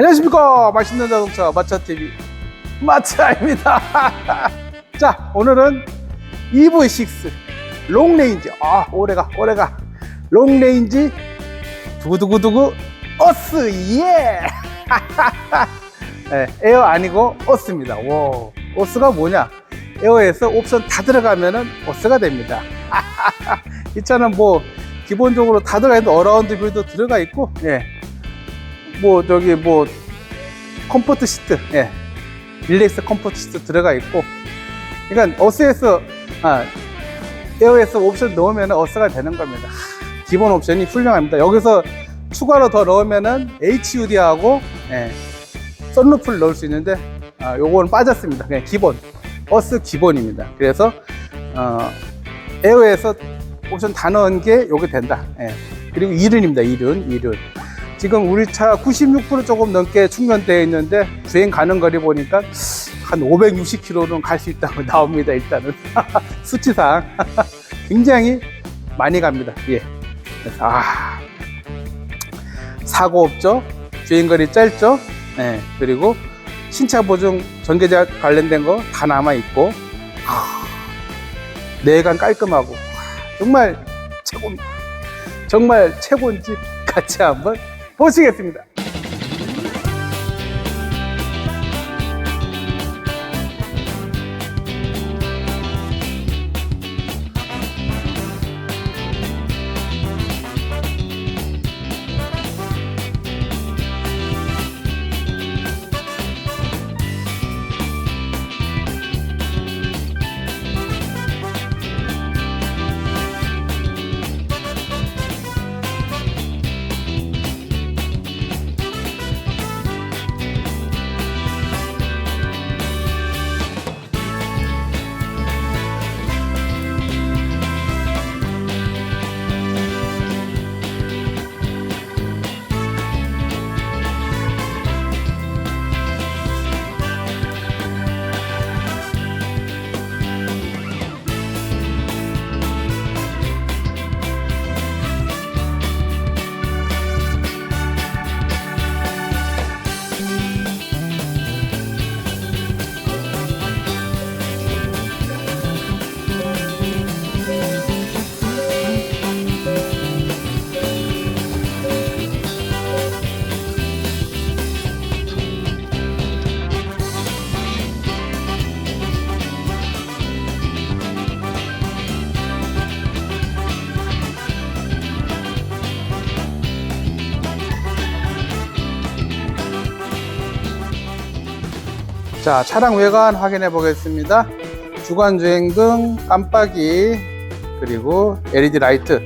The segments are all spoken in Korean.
안녕하십니까. 맛있는 자동차 마차TV 마차입니다. 자 오늘은 EV6 롱레인지. 아 오래가 오래가. 롱레인지 두구두구두구 어스 예! 네, 에어 아니고 어스입니다. 와 어스가 뭐냐? 에어에서 옵션 다 들어가면은 어스가 됩니다. 이 차는 뭐 기본적으로 다 들어가 있는데 어라운드 뷰도 들어가 있고 예. 뭐 저기 뭐 컴포트 시트 예. 릴렉스 컴포트 시트 들어가 있고. 그러니까 어스에서 아 에어에서 옵션 넣으면 어스가 되는 겁니다. 하, 기본 옵션이 훌륭합니다. 여기서 추가로 더 넣으면은 HUD하고 예, 썬루프를 넣을 수 있는데 아, 요거는 빠졌습니다. 그냥 기본. 어스 기본입니다. 그래서 어, 에어에서 옵션 다 넣은 게 요게 된다. 예. 그리고 이륜입니다. 이륜 이륜 지금 우리 차 96% 조금 넘게 충전되어 있는데 주행 가는 거리 보니까 한 560km는 갈 수 있다고 나옵니다 일단은. 수치상. 굉장히 많이 갑니다. 예. 그래서 아. 사고 없죠? 주행거리 짧죠? 예. 그리고 신차 보증 전계자 관련된 거 다 남아 있고 내관 깔끔하고 정말 최고입니다 정말 최고인지 같이 한번 보시겠습니다. 자, 차량 외관 확인해 보겠습니다. 주간 주행 등, 깜빡이, 그리고 LED 라이트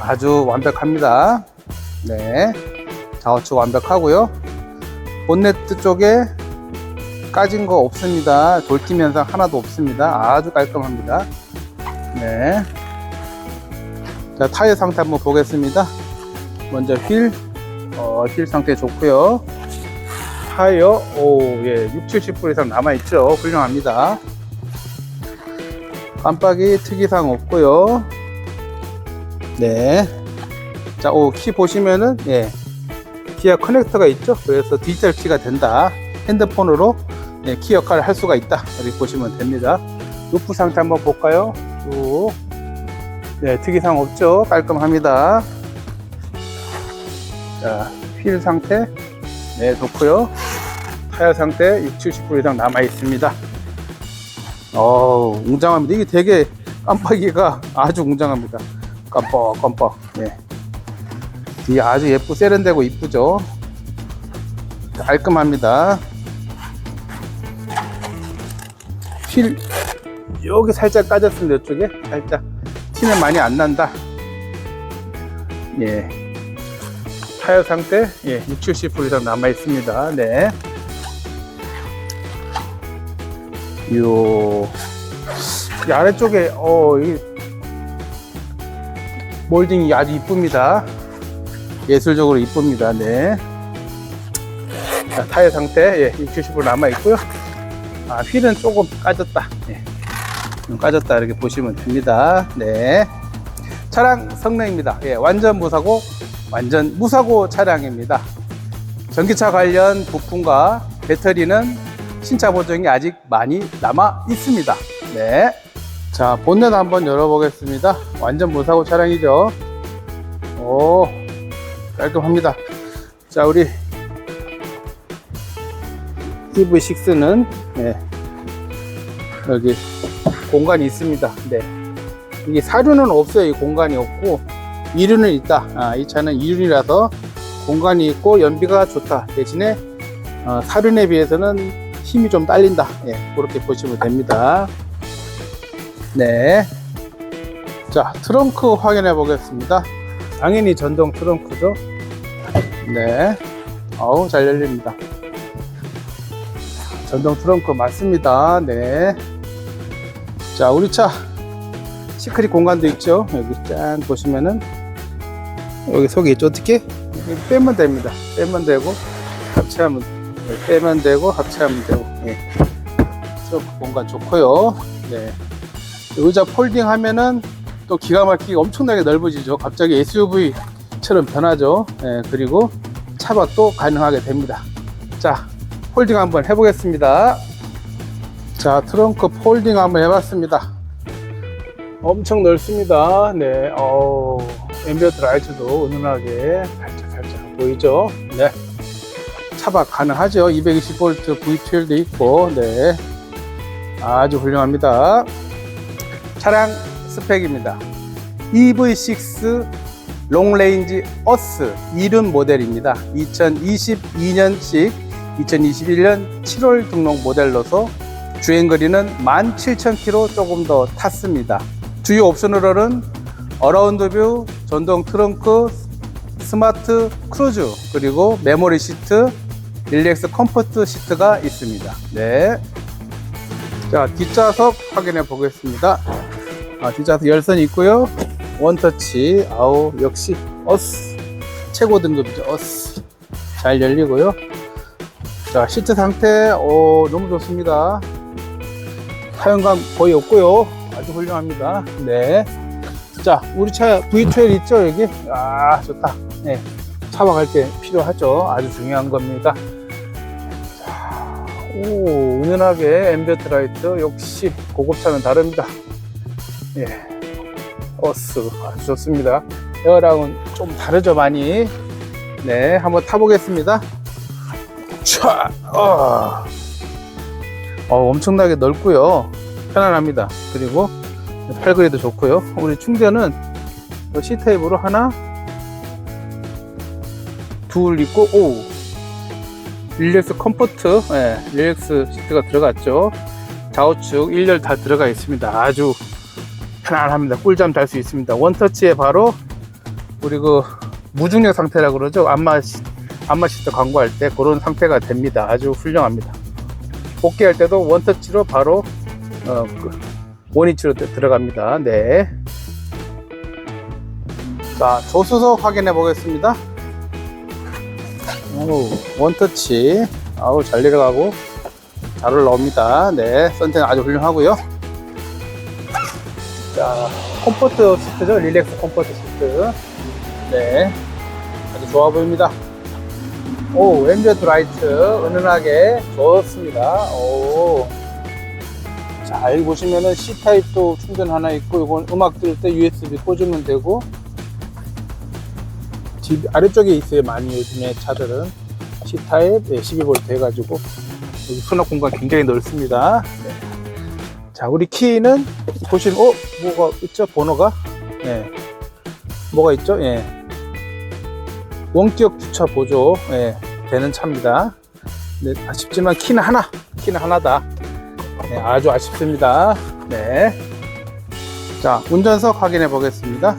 아주 완벽합니다. 네. 좌우측 완벽하고요. 본네트 쪽에 까진 거 없습니다. 돌팀 현상 하나도 없습니다. 아주 깔끔합니다. 네. 자, 타이어 상태 한번 보겠습니다. 먼저 휠, 어, 휠 상태 좋고요. 타이어, 오, 예, 6, 70% 이상 남아있죠. 훌륭합니다. 깜빡이 특이사항 없고요. 네. 자, 오, 키 보시면은, 예, 기어 커넥터가 있죠. 그래서 디지털 키가 된다. 핸드폰으로 예, 키 역할을 할 수가 있다. 이렇게 보시면 됩니다. 루프 상태 한번 볼까요? 쭉. 네, 특이사항 없죠. 깔끔합니다. 자, 휠 상태. 네, 좋고요. 타이어 상태 6, 70% 이상 남아 있습니다. 어, 웅장합니다. 이게 되게 깜빡이가 아주 웅장합니다. 깜빡, 깜빡. 네. 뒤에 아주 예쁘, 세련되고 이쁘죠. 깔끔합니다. 휠, 여기 살짝 까졌습니다. 이쪽에. 살짝. 티는 많이 안 난다. 예. 타이어 상태 예, 6, 70% 이상 남아 있습니다. 네. 요, 이 아래쪽에, 어, 이 몰딩이 아주 이쁩니다. 예술적으로 이쁩니다. 네. 자, 타이어 상태, 예, 6, 70% 남아 있고요. 아, 휠은 조금 까졌다. 예. 좀 까졌다. 이렇게 보시면 됩니다. 네. 차량 성능입니다. 예, 완전 무사고, 완전 무사고 차량입니다. 전기차 관련 부품과 배터리는 신차 보증이 아직 많이 남아 있습니다. 네. 자, 본넷 한번 열어보겠습니다. 완전 무사고 차량이죠. 오, 깔끔합니다. 자, 우리 EV6는 네, 여기 공간이 있습니다. 네. 이게 사륜은 없어요. 이 공간이 없고 이륜은 있다. 아, 이 차는 이륜이라서 공간이 있고 연비가 좋다. 대신에 어, 사륜에 비해서는 힘이 좀 딸린다. 예, 그렇게 보시면 됩니다. 네. 자, 트렁크 확인해 보겠습니다. 당연히 전동 트렁크죠. 네. 어우, 잘 열립니다. 전동 트렁크 맞습니다. 네. 자, 우리 차 시크릿 공간도 있죠. 여기 짠 보시면은 여기 속에 있죠. 어떻게? 빼면 됩니다. 빼면 되고 합체하면 네, 빼면 되고 합체하면 되고. 예. 트렁크 공간 좋고요. 네. 의자 폴딩 하면은 또 기가 막히게 엄청나게 넓어지죠. 갑자기 SUV처럼 변하죠. 예, 그리고 차박도 가능하게 됩니다. 자, 폴딩 한번 해보겠습니다. 자, 트렁크 폴딩 한번 해봤습니다. 엄청 넓습니다. 네, 어 앰비언트 라이트도 은은하게 살짝 살짝 보이죠? 네. 차박 가능하죠. 220V V12도 있고, 네. 아주 훌륭합니다. 차량 스펙입니다. EV6 롱레인지 어스 이륜 모델입니다. 2022년식 2021년 7월 등록 모델로서 주행거리는 17,000km 조금 더 탔습니다. 주요 옵션으로는 어라운드 뷰, 전동 트렁크, 스마트 크루즈, 그리고 메모리 시트, 릴렉스 컴포트 시트가 있습니다. 네. 자, 뒷좌석 확인해 보겠습니다. 아, 뒷좌석 열선이 있고요. 원터치, 아우, 역시 어스. 최고 등급이죠, 어스. 잘 열리고요. 자, 시트 상태, 오, 너무 좋습니다. 사용감 거의 없고요. 아주 훌륭합니다. 네. 자, 우리 차 V12 있죠, 여기? 아, 좋다. 네. 차박할 때 필요하죠. 아주 중요한 겁니다. 자, 오, 은은하게 앰비언트 라이트. 역시 고급차는 다릅니다. 예. 어스. 아주 좋습니다. 에어랑은 좀 다르죠, 많이. 네, 한번 타보겠습니다. 차, 어. 어, 엄청나게 넓고요. 편안합니다. 그리고 팔걸이도 좋고요. 우리 충전은 C 타입으로 하나, 둘 있고 오 릴렉스 컴포트, 예, 릴렉스 시트가 들어갔죠. 좌우측 1열 다 들어가 있습니다. 아주 편안합니다. 꿀잠 잘 수 있습니다. 원터치에 바로 우리 그 무중력 상태라 그러죠. 안마 시, 안마 시트 광고할 때 그런 상태가 됩니다. 아주 훌륭합니다. 복귀할 때도 원터치로 바로 어, 그 원위치로 들- 들어갑니다. 네. 자, 조수석 확인해 보겠습니다. 오, 원터치. 아우, 잘 내려가고, 잘 올라옵니다. 네, 선택 아주 훌륭하고요. 자, 컴포트 시트죠. 릴렉스 컴포트 시트. 네. 아주 좋아 보입니다. 오, 앰비언트 라이트. 은은하게 좋습니다. 오. 자, 여기 보시면은 C타입도 충전 하나 있고, 이건 음악 들을 때 USB 꽂으면 되고, 뒤, 아래쪽에 있어요. 많이 요즘에 차들은. C타입, 네, 12V 해가지고, 여기 수납 공간 굉장히 넓습니다. 네. 자, 우리 키는 보시면, 어? 뭐가 있죠? 번호가? 예. 뭐가 있죠? 예. 원격 주차 보조, 예, 되는 차입니다. 네, 아쉽지만 키는 하나, 키는 하나다. 네, 아주 아쉽습니다. 네. 자, 운전석 확인해 보겠습니다.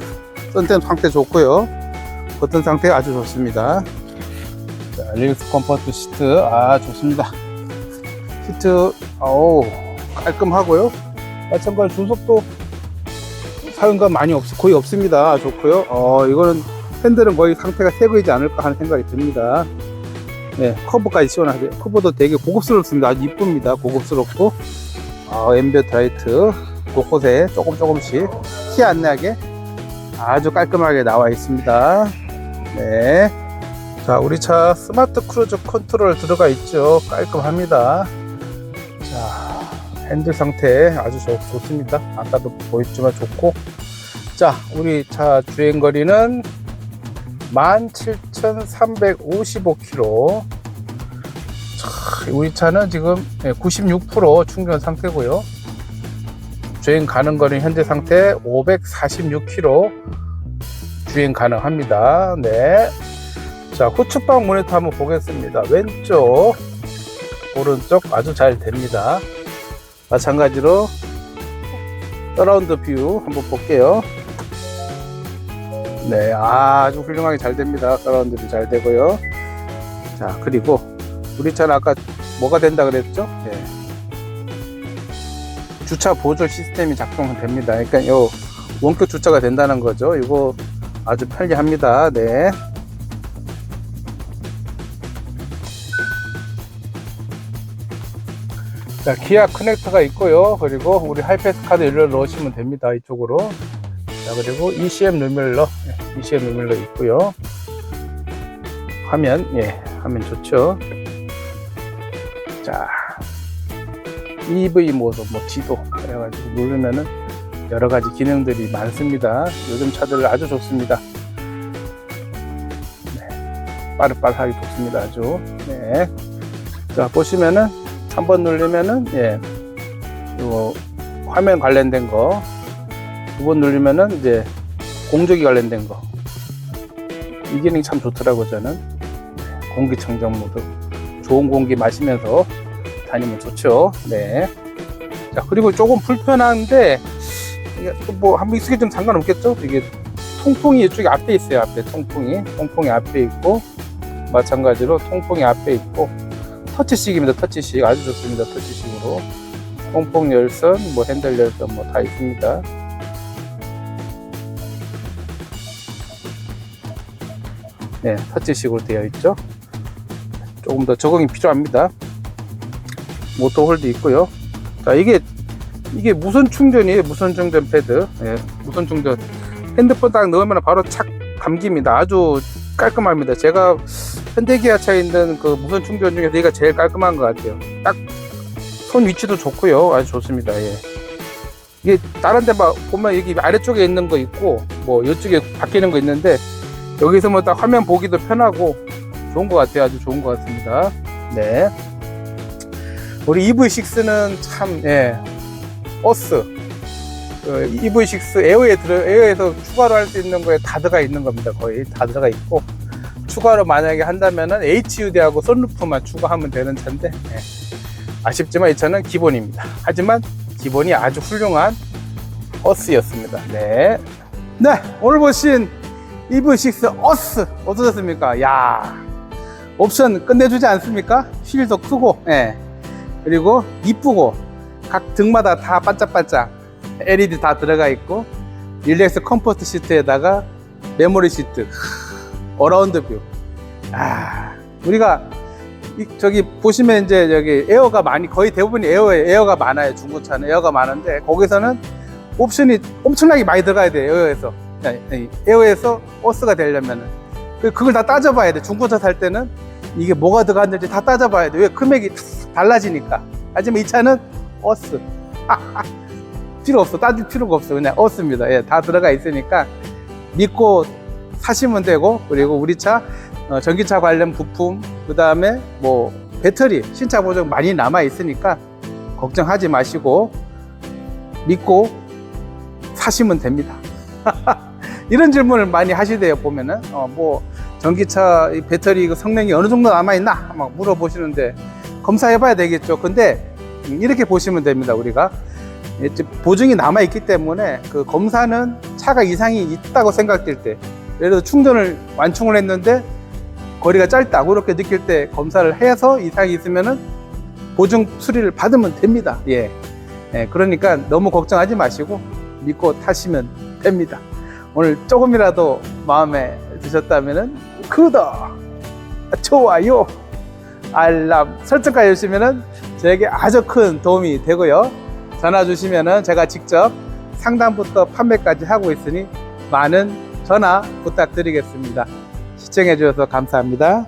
선텐 상태 좋고요. 버튼 상태 아주 좋습니다. 자, 릴스 컴포트 시트, 아, 좋습니다. 시트, 어우, 깔끔하고요. 마찬가지 조석도 사용감 많이 없, 거의 없습니다. 좋고요. 어, 이거는 핸들은 거의 상태가 새 거이지 않을까 하는 생각이 듭니다. 네, 커브까지 시원하게. 커브도 되게 고급스럽습니다. 아주 이쁩니다. 고급스럽고. 아, 앰비언트 라이트 곳곳에 조금 조금씩 티 안 나게 아주 깔끔하게 나와 있습니다. 네. 자, 우리 차 스마트 크루즈 컨트롤 들어가 있죠. 깔끔합니다. 자, 핸들 상태 아주 좋, 좋습니다. 아까도 보였지만 좋고. 자, 우리 차 주행 거리는 17,355km. 자, 우리 차는 지금 96% 충전 상태고요. 주행 가능 거리 현재 상태 546km 주행 가능합니다. 네. 자, 후측방 모니터 한번 보겠습니다. 왼쪽, 오른쪽 아주 잘 됩니다. 마찬가지로 서라운드 뷰 한번 볼게요. 네, 아주 훌륭하게 잘 됩니다. 서라운드도 잘 되고요. 자, 그리고 우리 차는 아까 뭐가 된다 그랬죠? 네. 주차 보조 시스템이 작동됩니다. 그러니까 요 원격 주차가 된다는 거죠. 이거 아주 편리합니다. 네. 자, 기아 커넥터가 있고요. 그리고 우리 하이패스 카드 일로 넣으시면 됩니다. 이쪽으로. 자, 그리고 ECM 루밀러, 예, ECM 루밀러 있고요. 화면, 예, 화면 좋죠. 자, EV 모드, 뭐 지도 그래가지고 누르면은 여러 가지 기능들이 많습니다. 요즘 차들 아주 좋습니다. 네, 빠릇빠릇하게 좋습니다. 아주. 네. 자, 보시면은 한 번 누르면은 예, 요 화면 관련된 거. 두 번 누르면은 이제 공조기 관련된 거. 이 기능이 참 좋더라고 저는. 네, 공기청정 모드. 좋은 공기 마시면서 다니면 좋죠. 네. 자, 그리고 조금 불편한데, 이게 한번 익숙해 좀 상관없겠죠? 이게 통풍이 이쪽에 앞에 있어요. 앞에 통풍이. 통풍이 앞에 있고, 마찬가지로 통풍이 앞에 있고, 터치식입니다. 터치식. 아주 좋습니다. 터치식으로. 통풍 열선, 뭐 핸들 열선 뭐 다 있습니다. 네, 터치식으로 되어 있죠. 조금 더 적응이 필요합니다. 모터 홀드 있고요. 자, 이게 이게 무선 충전이에요. 무선 충전 패드. 예, 무선 충전. 핸드폰 딱 넣으면 바로 착 감깁니다. 아주 깔끔합니다. 제가 현대기아차에 있는 그 무선 충전 중에서 얘가 제일 깔끔한 것 같아요. 딱 손 위치도 좋고요. 아주 좋습니다. 예. 이게 다른 데 막 보면 여기 아래쪽에 있는 거 있고 뭐 이쪽에 바뀌는 거 있는데 여기서 뭐 딱 화면 보기도 편하고 좋은 것 같아요. 아주 좋은 것 같습니다. 네. 우리 EV6는 참, 예, 버스. 그 EV6 에어에 들어, 에어에서 추가로 할 수 있는 거에 다 들어가 있는 겁니다. 거의 다 들어가 있고. 추가로 만약에 한다면은 HUD하고 썬루프만 추가하면 되는 차인데, 예. 아쉽지만 이 차는 기본입니다. 하지만 기본이 아주 훌륭한 버스였습니다. 네. 네, 오늘 보신 EV6 어스 어떠셨습니까? 야 옵션 끝내주지 않습니까? 휠도 크고 예. 그리고 이쁘고 각 등마다 다 반짝반짝 LED 다 들어가 있고 릴렉스 컴포트 시트에다가 메모리 시트 어라운드 뷰. 아, 우리가 이- 저기 보시면 이제 여기 에어가 많이 거의 대부분이 에어 에어가 많아요. 중고차는 에어가 많은데 거기서는 옵션이 엄청나게 많이 들어가야 돼요 에어에서. 에어에서 버스가 되려면은. 그- 그걸 다 따져봐야 돼. 중고차 살 때는 이게 뭐가 들어갔는지 다 따져봐야 돼. 왜 금액이 달라지니까. 하지만 이 차는 어스. 필요 없어. 따질 필요가 없어. 그냥 어스입니다. 예, 다 들어가 있으니까 믿고 사시면 되고 그리고 우리 차 어, 전기차 관련 부품 그 다음에 뭐 배터리 신차 보증 많이 남아 있으니까 걱정하지 마시고 믿고 사시면 됩니다. 이런 질문을 많이 하시대요 보면은. 어, 뭐 전기차 이 배터리 그 성능이 어느 정도 남아 있나? 막 물어보시는데 검사해 봐야 되겠죠. 근데 음, 이렇게 보시면 됩니다 우리가. 보증이 남아 있기 때문에 그 검사는 차가 이상이 있다고 생각될 때 예를 들어 충전을 완충을 했는데 거리가 짧다 그렇게 느낄 때 검사를 해서 이상이 있으면은 보증 수리를 받으면 됩니다. 예. 예, 그러니까 너무 걱정하지 마시고 믿고 타시면 됩니다. 오늘 조금이라도 마음에 드셨다면은 구독, 좋아요, 알람 설정까지 해주시면은 저에게 아주 큰 도움이 되고요. 전화 주시면은 제가 직접 상담부터 판매까지 하고 있으니 많은 전화 부탁드리겠습니다. 시청해 주셔서 감사합니다.